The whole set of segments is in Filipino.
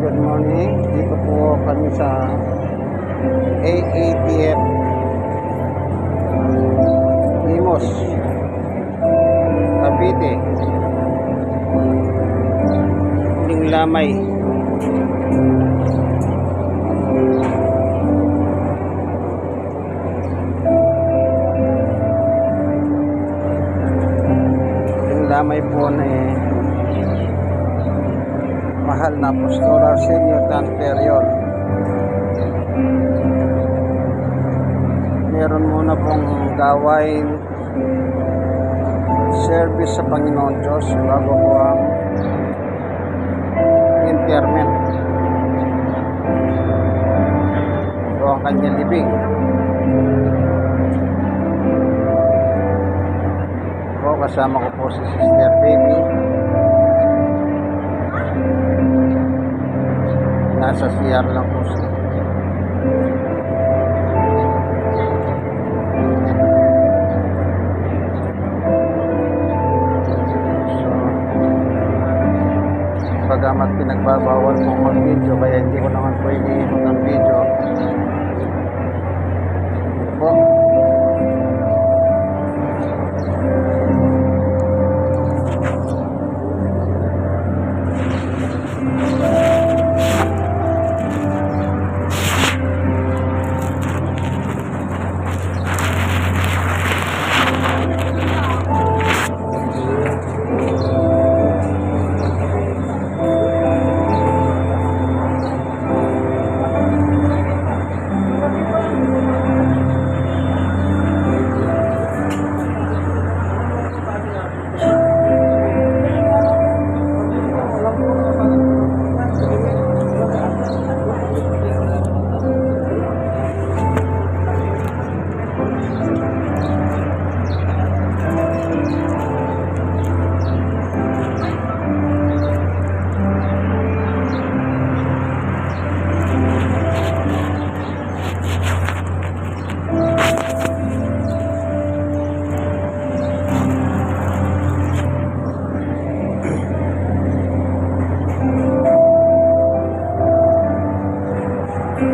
good morning. Dito po kami sa AATF Limos, Cavite. Ning Lamay. Ning Lamay po na eh, mahal na Pastoral Senior Tanperior. Meron muna pong gawain service sa Panginoon Diyos bago po ang interment o ang kanyang libing. Po, kasama ko po si Sister Baby. Nasa CR lang po siya. So, pagamat pinagbabawal mong mag-video kaya hindi ko naman pwede mag-video. Po.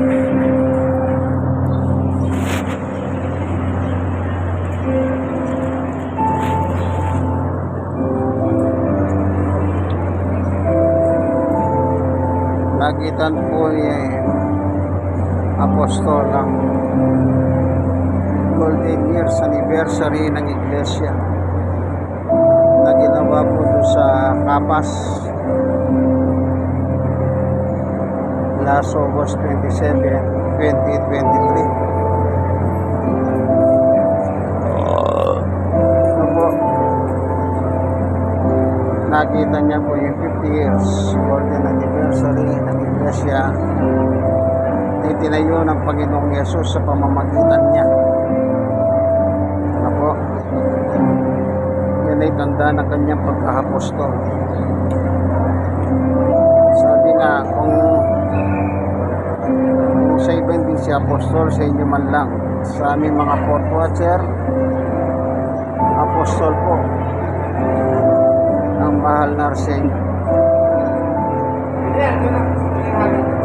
Nagitan po ni Apostol ang Golden Years Anniversary ng Iglesia na ginawa po doon sa Kapas last August 27, 2023. Ano po, nakita niya po yung 50 years golden anniversary ng Iglesia na itinayo ng Panginoong Yesus sa pamamagitan niya. Ano po? Yan ay tanda ng kanyang pagkahapostol. Apostol, sa inyo man lang. Sa aming mga fourth watcher, apostol po ang mahal na Arsenio.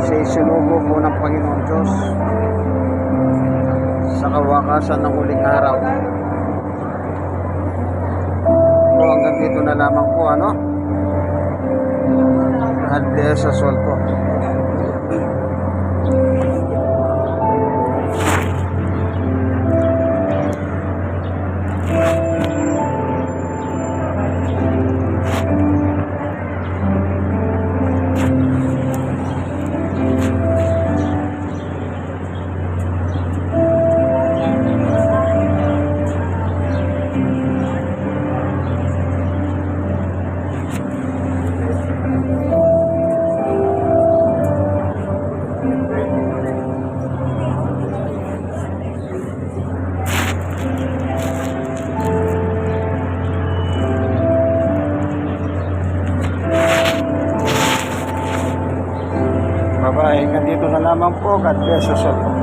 Siya isinugo po ng Panginoon Diyos sa kawakasan ng huling araw. So hanggang dito na lamang po ano? God bless us all po. Bye-bye. Hanggang dito na lamang po. God bless us all.